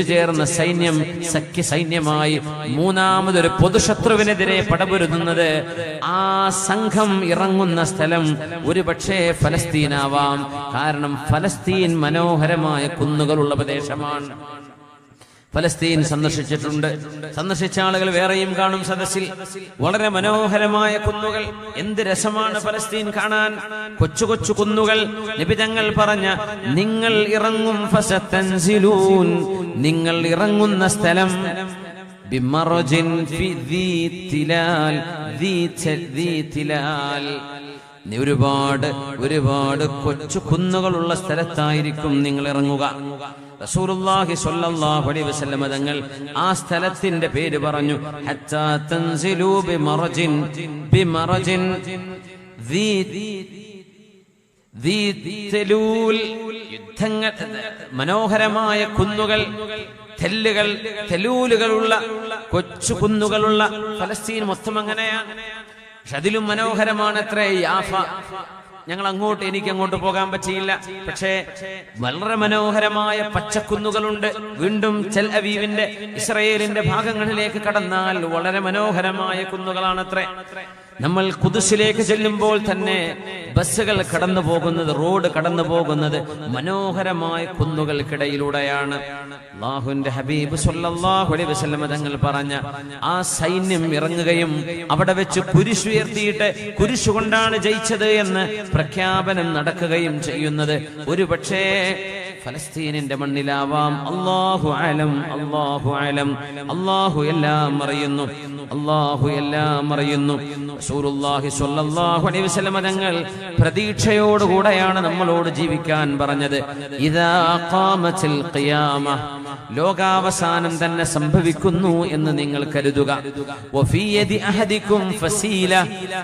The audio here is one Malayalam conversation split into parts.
ചേർന്ന സൈന്യം സഖ്യ സൈന്യമായി മൂന്നാമതൊരു പൊതുശത്രുവിനെതിരെ പടപൊരുതുന്നത് ആ സംഘം ഇറങ്ങുന്ന സ്ഥലം ഒരുപക്ഷെ ഫലസ്തീനാവാം. കാരണം ഫലസ്തീൻ മനോഹരമായ കുന്നുകളുള്ള പ്രദേശമാണ്. ഫലസ്തീൻ സന്ദർശിച്ചിട്ടുണ്ട്. സന്ദർശിച്ച ആളുകൾ വേറെയും കാണും സദസ്സിൽ. വളരെ മനോഹരമായ കുന്നുകൾ. എന്ത് രസമാണ് ഫലസ്തീൻ കാണാൻ. കൊച്ചു കൊച്ചു കുന്നുകൾ. നിബിതങ്ങൾ പറഞ്ഞ നിങ്ങൾ ഇറങ്ങും നിങ്ങൾ ഇറങ്ങുന്ന സ്ഥലം ഒരുപാട് ഒരുപാട് കൊച്ചു കുന്നുകളുള്ള സ്ഥലത്തായിരിക്കും നിങ്ങൾ ഇറങ്ങുക. അലൈഹി വസല്ലമ തങ്ങൾ ആ സ്ഥലത്തിന്റെ പേര് പറഞ്ഞു. ഹത്താ തൻസിലൂ മനോഹരമായ കുന്നുകൾ തെല്ലുകൾ തെലൂലുകളുള്ള കൊച്ചു കുന്നുകളുള്ള ഫലസ്തീൻ മൊത്തം അങ്ങനെയാണ് പക്ഷെ അതിലും മനോഹരമാണ് അത്രേ യാഫ ഞങ്ങൾ അങ്ങോട്ട് എനിക്ക് അങ്ങോട്ട് പോകാൻ പറ്റിയില്ല. പക്ഷേ വളരെ മനോഹരമായ പച്ചക്കുന്നുകളുണ്ട്. വീണ്ടും ചെൽ അവീവിന്റെ ഇസ്രയേലിന്റെ ഭാഗങ്ങളിലേക്ക് കടന്നാൽ വളരെ മനോഹരമായ കുന്നുകളാണത്രേ. നമ്മൾ കുതിസിലേക്ക് ചെല്ലുമ്പോൾ തന്നെ ബസ്സുകൾ കടന്നു പോകുന്നത് റോഡ് കടന്നു പോകുന്നത് മനോഹരമായ കുന്നുകൾക്കിടയിലൂടെയാണ്. അള്ളാഹുവിന്റെ ഹബീബ് അലൈഹി വസല്ലം തങ്ങൾ പറഞ്ഞ ആ സൈന്യം ഇറങ്ങുകയും അവിടെ വെച്ച് കുരിശുയർത്തിയിട്ട് കുരിശുകൊണ്ടാണ് ജയിച്ചത് എന്ന് പ്രഖ്യാപനം നടക്കുകയും ചെയ്യുന്നത്. ഒരു പക്ഷേ ഫലസ്തീനിന്റെ മണ്ണിലാവാം. അള്ളാഹു അലം അള്ളാഹു അലം അള്ളാഹു എല്ലാം അറിയുന്നു. അള്ളാഹു എല്ലാം അറിയുന്നു. തങ്ങൾ പ്രതീക്ഷയോടുകൂടെയാണ് നമ്മളോട് ജീവിക്കാൻ പറഞ്ഞത്. ലോകാവസാനം തന്നെ സംഭവിക്കുന്നു എന്ന് നിങ്ങൾ കരുതുക.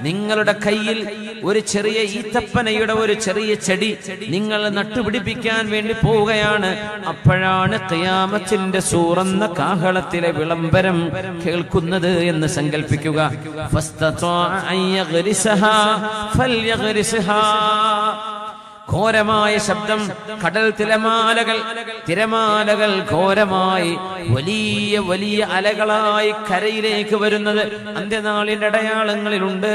നിങ്ങളുടെ കയ്യിൽ ഒരു ചെറിയ ഈത്തപ്പനയുടെ ഒരു ചെറിയ ചെടി നിങ്ങൾ നട്ടുപിടിപ്പിക്കാൻ വേണ്ടി പോവുകയാണ്. അപ്പോഴാണ് കയാമത്തിന്റെ സൂറന്ന കാഹളത്തിലെ വിളംബരം കേൾക്കുന്നത് എന്ന് സങ്കല്പിക്കുക ഘോരമായ ശബ്ദം കടൽ തിരമാലകൾ. തിരമാലകൾ ഘോരമായി വലിയ വലിയ അലകളായി കരയിലേക്ക് വരുന്നത് അന്ത്യനാളിന്റെ അടയാളങ്ങളിലുണ്ട്.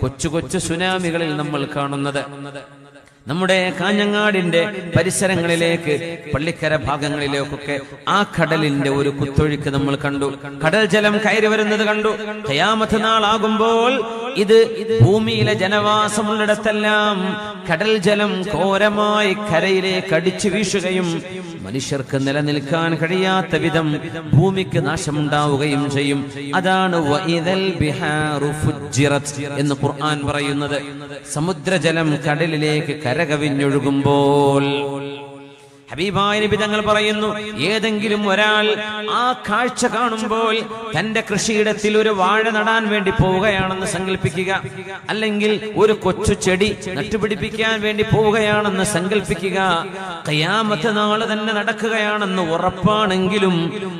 കൊച്ചു കൊച്ചു സുനാമികളിൽ നമ്മൾ കാണുന്നത്. നമ്മുടെ കാഞ്ഞങ്ങാടിന്റെ പരിസരങ്ങളിലേക്ക് പള്ളിക്കര ഭാഗങ്ങളിലേക്കൊക്കെ ആ കടലിന്റെ ഒരു കുത്തൊഴുക്ക് നമ്മൾ കണ്ടു. കടൽ ജലം കയറി വരുന്നത് കണ്ടു. ഖയാമത്ത് നാളാകുമ്പോൾ ഇത് ഭൂമിയിലെ ജനവാസമുള്ളിടത്തെല്ലാം കടൽ ജലം ഘോരമായി കരയിലേക്ക് അടിച്ചു വീശുകയും മനുഷ്യർക്ക് നിലനിൽക്കാൻ കഴിയാത്ത വിധം ഭൂമിക്ക് നാശമുണ്ടാവുകയും ചെയ്യും. അതാണ് എന്ന് ഖുർആൻ പറയുന്നത്. സമുദ്രജലം കടലിലേക്ക് കരകവിഞ്ഞൊഴുകുമ്പോൾ ഹബീബായ നബി തങ്ങൾ പറയുന്നു ഏതെങ്കിലും ഒരാൾ ആ കാഴ്ച കാണുമ്പോൾ തന്റെ കൃഷിയിടത്തിൽ ഒരു വാഴ നടാൻ വേണ്ടി പോവുകയാണെന്ന് സങ്കല്പിക്കുക അല്ലെങ്കിൽ ഒരു കൊച്ചു ചെടി നട്ടുപിടിപ്പിക്കാൻ വേണ്ടി പോവുകയാണെന്ന് സങ്കല്പിക്കുക കയാമത്തെ നാൾ തന്നെ നടക്കുകയാണെന്ന് ഉറപ്പാണെങ്കിലും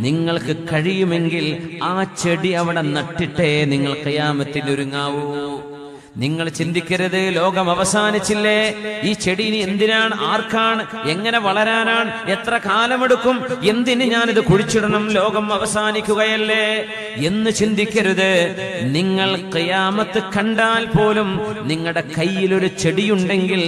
നിങ്ങൾക്ക് കഴിയുമെങ്കിൽ ആ ചെടി അവിടെ നട്ടിട്ടേ നിങ്ങൾ കയാമത്തിന് ഒരുങ്ങാവൂ. നിങ്ങൾ ചിന്തിക്കരുത് ലോകം അവസാനിച്ചില്ലേ? ഈ ചെടി ഇനി എന്തിനാണ്? ആർക്കാണ്? എങ്ങനെ വളരാനാണ്? എത്ര കാലമെടുക്കും? എന്തിന് ഞാനിത് കുഴിച്ചിടണം? ലോകം അവസാനിക്കുകയല്ലേ? എന്ന് ചിന്തിക്കരുത്. നിങ്ങൾ കയാമത്ത് കണ്ടാൽ പോലും നിങ്ങളുടെ കയ്യിലൊരു ചെടിയുണ്ടെങ്കിൽ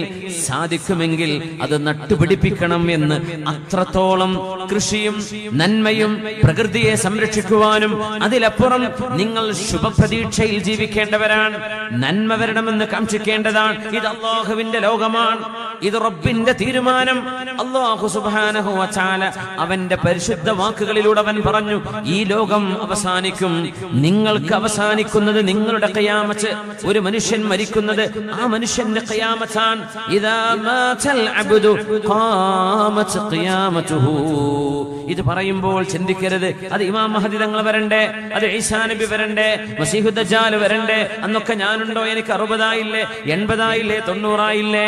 സാധിക്കുമെങ്കിൽ അത് നട്ടുപിടിപ്പിക്കണം എന്ന് അത്രത്തോളം കൃഷിയും നന്മയും പ്രകൃതിയെ സംരക്ഷിക്കുവാനും അതിലപ്പുറം നിങ്ങൾ ശുഭപ്രതീക്ഷയിൽ ജീവിക്കേണ്ടവരാണ്. നന്മ വരണമെന്ന് കാംക്ഷിക്കേണ്ടതാണ്. ഇത് അള്ളാഹുവിന്റെ ലോകമാണ്. ഇത് റബ്ബിന്റെ തീരുമാനം. അള്ളാഹു സുബാനഹു വചാല അവന്റെ പരിശുദ്ധ വാക്കുകളിലൂടെ അവൻ പറഞ്ഞു ഈ ലോകം അവസാനിക്കും. നിങ്ങൾക്ക് അവസാനിക്കുന്നത് നിങ്ങളുടെ കയാമച്ച് ഒരു മനുഷ്യൻ മരിക്കുന്നത് ആ മനുഷ്യന്റെ കയാമച്ചാൻ ഇതാ ഇത് പറയുമ്പോൾ ചിന്തിക്കരുത്. അത് ഇമാം മഹദി തങ്ങൾ വരണ്ടേ? അത് ഈസാ നബി വരണ്ടേ? മസീഹുദ്ദാൽ വരണ്ടേ? അന്നൊക്കെ ഞാനുണ്ടോ? എനിക്ക് അറുപതായില്ലേ എൺപതായില്ലേ തൊണ്ണൂറായില്ലേ?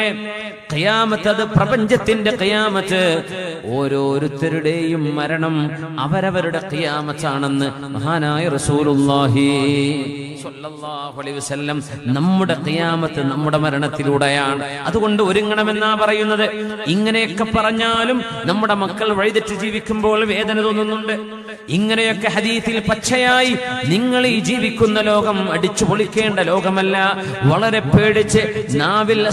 കയാമത്ത് അത് പ്രപഞ്ചത്തിന്റെ ഖിയാമത്ത്. ഓരോരുത്തരുടെയും മരണം അവരവരുടെ കിയാമത്താണെന്ന് മഹാനായ വസല്ലം നമ്മുടെ ഖിയാമത്ത് നമ്മുടെ മരണത്തിലൂടെയാണ്. അതുകൊണ്ട് ഒരുങ്ങണമെന്നാ പറയുന്നത്. ഇങ്ങനെയൊക്കെ പറഞ്ഞാലും നമ്മുടെ മക്കൾ വഴിതെറ്റ് ജീവിക്കുമ്പോൾ വേദന തോന്നുന്നുണ്ട്. ഇങ്ങനെയൊക്കെ ഹദീത്തിൽ പച്ചയായി നിങ്ങൾ ഈ ജീവിക്കുന്ന ലോകം അടിച്ചു പൊളിക്കേണ്ട ലോകമല്ല. വളരെ പേടിച്ച് നാവിൽ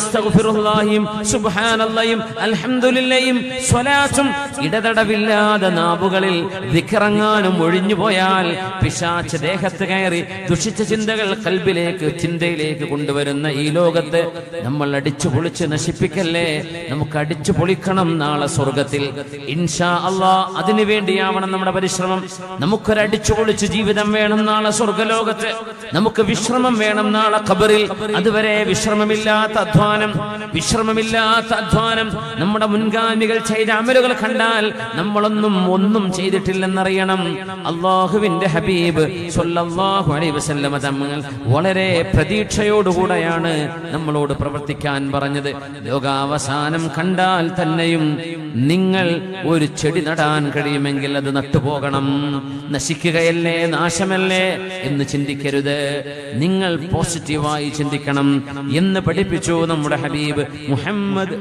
സുബ്ഹാനല്ലാഹിയും അൽഹംദുലില്ലയും സ്വലാത്തും ഇടതടവില്ലാതെ നാവുകളിൽ ദിക്റങ്ങാനും ഒഴിഞ്ഞു പോയാൽ പിശാച്ച് ദേഹത്ത് കയറി ദുഷിച്ച ചിന്തകൾ കൽബിലേക്ക് ചിന്തയിലേക്ക് കൊണ്ടുവരുന്ന ഈ ലോകത്ത് നമ്മൾ അടിച്ചു പൊളിച്ച് നശിപ്പിക്കല്ലേ? നമുക്ക് അടിച്ചു പൊളിക്കണം നാളെ സ്വർഗത്തിൽ. ഇൻഷാ അള്ളാ അതിനു വേണ്ടിയാവണം നമ്മുടെ പരിശ്രമം. നമുക്കൊരു അടിച്ചു പൊളിച്ച് ജീവിതം വേണം നാളെ സ്വർഗലോകത്ത്. നമുക്ക് വിശ്രമം വേണം നാളെ ഖബറിൽ. അതുവരെ വിശ്രമമില്ലാത്ത അധ്വാനം വിശ്രമമില്ലാത്ത അധ്വാനം. നമ്മുടെ മുൻഗാമികൾ ചെയ്ത അമലുകൾ കണ്ടാൽ നമ്മളൊന്നും ഒന്നും ചെയ്തിട്ടില്ലെന്നറിയണം. അള്ളാഹുവിന്റെ ഹബീബ് വളരെ പ്രതീക്ഷയോടുകൂടെയാണ് നമ്മളോട് പ്രവർത്തിക്കാൻ പറഞ്ഞത്. ലോകാവസാനം കണ്ടാൽ തന്നെയും നിങ്ങൾ ഒരു ചെടി നടാൻ കഴിയുമെങ്കിൽ അത് നട്ടുപോകണം. നശിക്കുകയല്ലേ നാശമല്ലേ എന്ന് ചിന്തിക്കരുത്. നിങ്ങൾ പോസിറ്റീവായി ചിന്തിക്കണം എന്ന് പഠിപ്പിച്ചു നമ്മുടെ ഹബീബ് മുഹമ്മദ്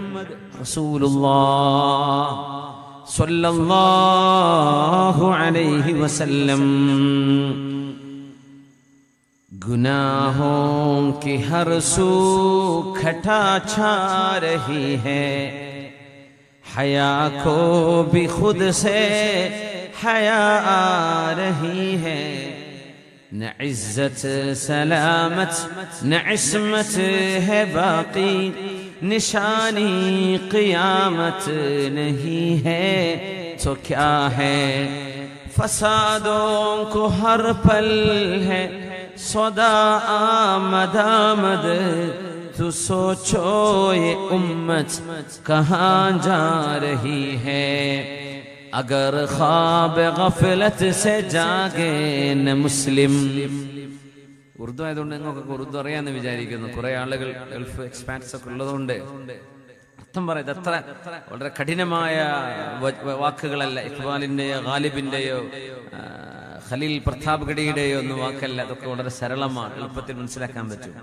صلی اللہ علیہ وسلم. گناہوں کی ہر سو کھٹا چھا رہی ہے۔ حیا کو بھی خود سے حیا آ رہی ہے۔ نہ عزت، سلامت، نہ عصمت ہے باقی۔ نشانی قیامت نہیں ہے، تو کیا ہے؟ فسادوں کو ہر پل ہے صدا آمد آمد، تو سوچو یہ امت کہاں جا رہی ہے؟ اگر خواب غفلت سے جاگے نہ مسلم ഉറുദു ആയതുകൊണ്ട് നിങ്ങൾക്ക് ഉറുദു അറിയാമെന്ന് വിചാരിക്കുന്നു. കുറെ ആളുകൾ ഗൾഫ് എക്സ്പാൻസ് ഒക്കെ ഉള്ളതുകൊണ്ട്. അർത്ഥം പറയുന്നത് അത്ര വളരെ കഠിനമായ വാക്കുകളല്ല. ഇഖ്ബാലിന്റെയോ ഗാലിബിന്റെയോ ഖലീൽ പ്രതാപ് ഗഡിയുടെയോ ഒന്നും വാക്കല്ല. അതൊക്കെ വളരെ സരളമാണ്. എളുപ്പത്തിൽ മനസ്സിലാക്കാൻ പറ്റും.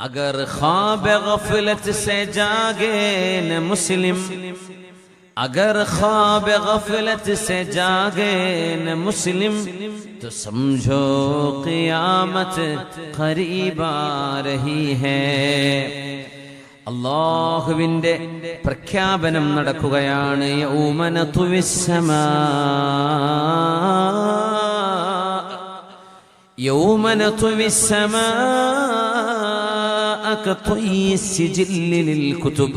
അഗർ ഖാബ ഗഫലത് സേ ജാഗേ മുസ്ലിം. അഗർ ഖാബ ഗഫലത് സേ ജാഗേ മുസ്ലിം. तो समझो क़ियामत करीब आ रही है അള്ളാഹുവിന്റെ പ്രഖ്യാപനം നടക്കുകയാണ് യൗമനതു വിസ്സമാ يوم نطوي السماء كطي السجل للكتب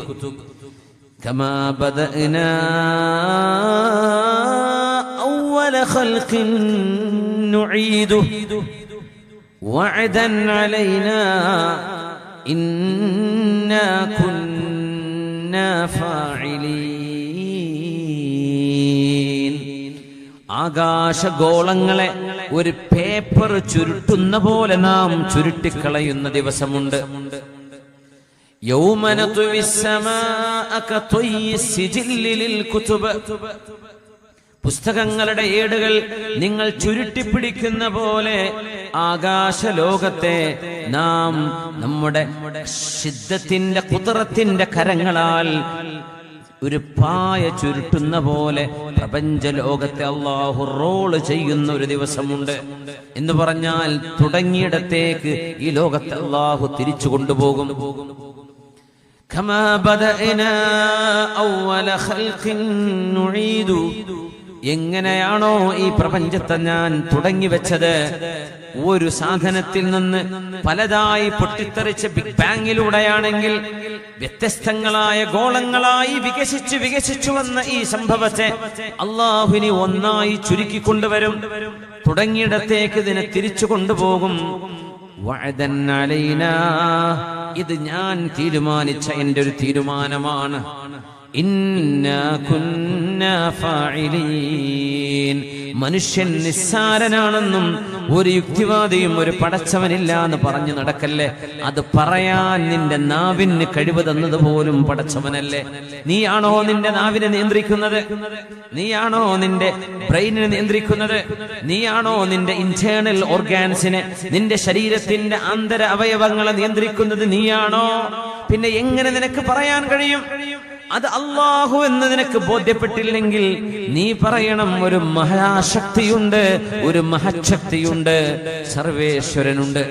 كما بدأنا أول خلق نعيده وعدا علينا إنا كنا فاعلين ആകാശഗോളങ്ങളെ ഒരു പേപ്പർ ചുരുട്ടുന്ന പോലെ നാം ചുരുട്ടിക്കളയുന്ന ദിവസമുണ്ട് يوم نطوي السماء كطي السجل للكتب പുസ്തകങ്ങളുടെ ഏടുകൾ നിങ്ങൾ ചുരുട്ടിപ്പിടിക്കുന്ന പോലെ ആകാശലോകത്തെ നാം നമ്മുടെ സിദ്ധത്തിന്റെ കുതിറത്തിന്റെ കരങ്ങളാൽ ഒരു പായ ചുരുട്ടുന്ന പോലെ പ്രപഞ്ച ലോകത്തെ അള്ളാഹു റോള് ചെയ്യുന്ന ഒരു ദിവസമുണ്ട് എന്ന് പറഞ്ഞാൽ തുടങ്ങിയിടത്തേക്ക് ഈ ലോകത്തെ അള്ളാഹു തിരിച്ചു കൊണ്ടുപോകും كما بدأنا أول خلق نعيد എങ്ങനെയാണോ ഈ പ്രപഞ്ചത്തെ ഞാൻ തുടങ്ങി വെച്ചത്? ഒരു സാധനത്തിൽ നിന്ന് പലതായി പൊട്ടിത്തെറിച്ച ബിഗ് ബാങ്ങിലൂടെയാണെങ്കിൽ വ്യത്യസ്തങ്ങളായ ഗോളങ്ങളായി വികസിച്ചു വികസിച്ചു വന്ന ഈ സംഭവത്തെ അള്ളാഹുവിനെ ഒന്നായി ചുരുക്കിക്കൊണ്ടുവരും തുടങ്ങിയിടത്തേക്ക് ഇതിനെ തിരിച്ചു കൊണ്ടുപോകും. ഇത് ഞാൻ തീരുമാനിച്ച എന്റെ ഒരു തീരുമാനമാണ്. മനുഷ്യൻ നിസ്സാരനാണെന്നും ഒരു യുക്തിവാദിയും ഒരു പടച്ചവനില്ല എന്ന് പറഞ്ഞു നടക്കല്ലേ? അത് പറയാൻ നിന്റെ നാവിന് കഴിവ് തന്നത് പോലും പടച്ചവനല്ലേ? നീയാണോ നിന്റെ നാവിനെ നിയന്ത്രിക്കുന്നത്? നീയാണോ നിന്റെ ബ്രെയിനിനെ നിയന്ത്രിക്കുന്നത്? നീയാണോ നിന്റെ ഇന്റേണൽ ഓർഗാൻസിനെ നിന്റെ ശരീരത്തിന്റെ ആന്തര അവയവങ്ങളെ നിയന്ത്രിക്കുന്നത്? നീയാണോ? പിന്നെ എങ്ങനെ നിനക്ക് പറയാൻ കഴിയും? അത് അള്ളാഹു എന്ന് നിനക്ക് ബോധ്യപ്പെട്ടില്ലെങ്കിൽ നീ പറയണം ഒരു മഹാശക്തിയുണ്ട് ഒരു മഹശക്തിയുണ്ട് സർവേശ്വരനുണ്ട്.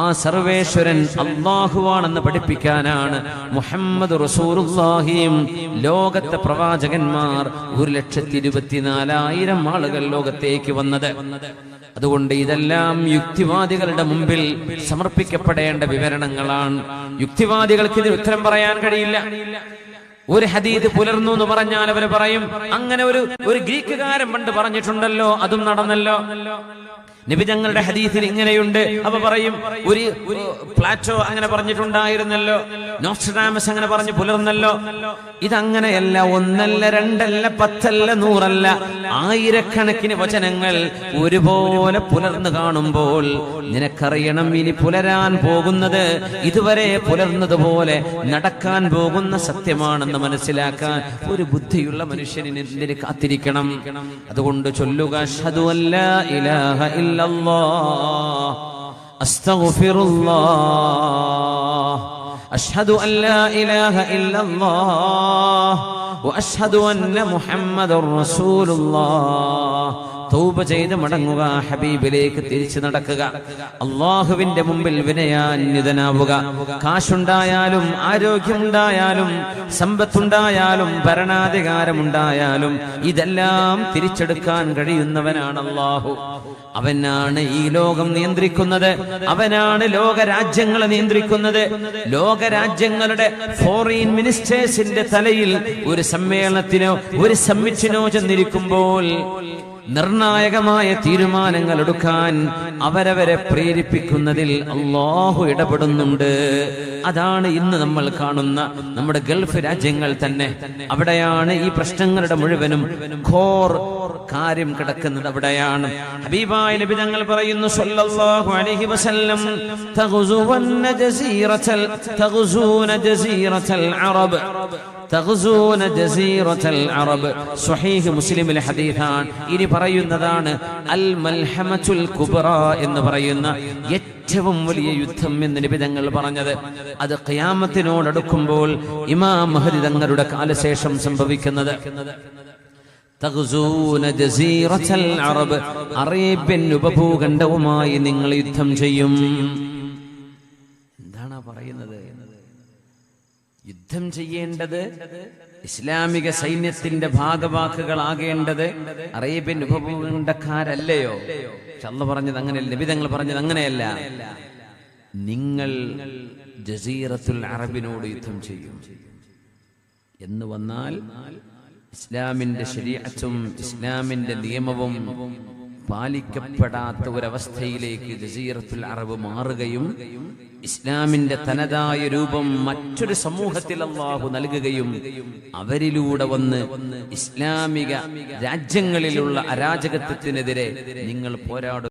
ആ സർവേശ്വരൻ അള്ളാഹുവാണെന്ന് പഠിപ്പിക്കാനാണ് മുഹമ്മദ് റസൂറുല്ലാഹിയും ലോകത്തെ പ്രവാചകന്മാർ ഒരു ലക്ഷത്തി ഇരുപത്തിനാലായിരം ആളുകൾ ലോകത്തേക്ക് വന്നത്. അതുകൊണ്ട് ഇതെല്ലാം യുക്തിവാദികളുടെ മുമ്പിൽ സമർപ്പിക്കപ്പെടേണ്ട വിവരണങ്ങളാണ്. യുക്തിവാദികൾക്ക് ഇതിന് ഉത്തരം പറയാൻ കഴിയില്ല. ഒരു ഹദീദ് പുലർന്നു എന്ന് പറഞ്ഞാൽ അവർ പറയും അങ്ങനെ ഒരു ഒരു ഗ്രീക്കുകാരൻ പണ്ട് പറഞ്ഞിട്ടുണ്ടല്ലോ അതും നടന്നല്ലോ. നിബിതങ്ങളുടെ ഹദീസിൽ ഇങ്ങനെയുണ്ട്. അപ്പൊ പറയും ഒരു പ്ലാറ്റോ അങ്ങനെ പറഞ്ഞിട്ടുണ്ടായിരുന്നല്ലോ. നോസ്റ്റാമസ് അങ്ങനെ പറഞ്ഞു പുലർന്നല്ലോ. ഇതങ്ങനെയല്ല ഒന്നല്ല രണ്ടല്ല പത്തല്ല നൂറല്ല ആയിരക്കണക്കിന് വചനങ്ങൾ ഒരുപോലെ പുലർന്നു കാണുമ്പോൾ നിനക്കറിയണം ഇനി പുലരാൻ പോകുന്നത് ഇതുവരെ പുലർന്നതുപോലെ നടക്കാൻ പോകുന്ന സത്യമാണെന്ന് മനസ്സിലാക്കാൻ ഒരു ബുദ്ധിയുള്ള മനുഷ്യന് കാത്തിരിക്കണം. അതുകൊണ്ട് ചൊല്ലുക إلا الله. أستغفر الله. أشهد أن لا إله إلا الله. وأشهد أن محمد رسول الله. തൗബ ചെയ്ത് മടങ്ങുക ഹബീബിലേക്ക് തിരിച്ചു നടക്കുക. അള്ളാഹുവിന്റെ മുമ്പിൽ വിനയാന്യതനാവുക കാശുണ്ടായാലും ആരോഗ്യമുണ്ടായാലും സമ്പത്തുണ്ടായാലും ഭരണാധികാരമുണ്ടായാലും ഇതെല്ലാം തിരിച്ചെടുക്കാൻ കഴിയുന്നവനാണ് അള്ളാഹു അവനാണ് ഈ ലോകം നിയന്ത്രിക്കുന്നത്. അവനാണ് ലോകരാജ്യങ്ങളെ നിയന്ത്രിക്കുന്നത്. ലോകരാജ്യങ്ങളുടെ ഫോറിൻ മിനിസ്റ്റേഴ്സിന്റെ തലയിൽ ഒരു സമ്മേളനത്തിനോ ഒരു സമ്മിറ്റിനോ ചെന്നിരിക്കുമ്പോൾ നിർണായകമായ തീരുമാനങ്ങൾ എടുക്കാൻ അവരവരെ പ്രേരിപ്പിക്കുന്നതിൽ അള്ളാഹു ഇടപെടുന്നുണ്ട്. അതാണ് ഇന്ന് നമ്മൾ കാണുന്ന നമ്മുടെ ഗൾഫ് രാജ്യങ്ങൾ തന്നെ. അവിടെയാണ് ഈ പ്രശ്നങ്ങളുടെ മുഴുവനും ഖോർ കാര്യം കിടക്കുന്നത്. അവിടെയാണ്. ഹബീബായ നബി തങ്ങൾ പറയുന്നു സല്ലല്ലാഹു അലൈഹി വസല്ലം തഗ്സുവന്ന ജസീറത്തൽ തഗ്സൂന ജസീറത്തൽ അറബ് തഗ്സൂന ജസീറത്തൽ അറബ്. സ്വഹീഹ് മുസ്ലിമിലെ ഹദീസാണ്. ഇനി പറയുന്നതാണ് അൽ മൽഹമത്തുൽ കുബ്ര എന്ന് പറയുന്ന ഏറ്റവും വലിയ യുദ്ധം എന്ന് നിബിതങ്ങൾ പറഞ്ഞത്. അത് ഖിയാമത്തിനോടടുക്കുമ്പോൾ ഇമാം മഹദി തങ്ങളുടെ കാലശേഷം സംഭവിക്കുന്നത്. അറബ് അറേബ്യൻ ഉപഭൂഖണ്ഡവുമായി നിങ്ങൾ യുദ്ധം ചെയ്യും. എന്താണ് പറയുന്നത്? യുദ്ധം ചെയ്യേണ്ടത് ഇസ്ലാമിക സൈന്യത്തിന്റെ ഭാഗവാക്കുകളാകേണ്ടത് അറേബ്യൻ ഉപഭൂഖണ്ഡക്കാരല്ലയോ? അള്ള പറഞ്ഞത് അങ്ങനെയല്ല നിബിതങ്ങൾ പറഞ്ഞത് അങ്ങനെയല്ല. നിങ്ങൾ ജസീറത്തുൽ അറബിനോട് യുദ്ധം ചെയ്യും. എന്ന് വന്നാൽ ഇസ്ലാമിന്റെ ശരീരത്തും ഇസ്ലാമിന്റെ നിയമവും പാലിക്കപ്പെടാത്ത ഒരവസ്ഥയിലേക്ക് ജസീറത്തുൽ അറബ് മാറുകയും ഇസ്ലാമിന്റെ തനതായ രൂപം മറ്റൊരു സമൂഹത്തിൽ അള്ളാഹു നൽകുകയും അവരിലൂടെ വന്ന് ഇസ്ലാമിക രാജ്യങ്ങളിലുള്ള അരാജകത്വത്തിനെതിരെ നിങ്ങൾ പോരാടും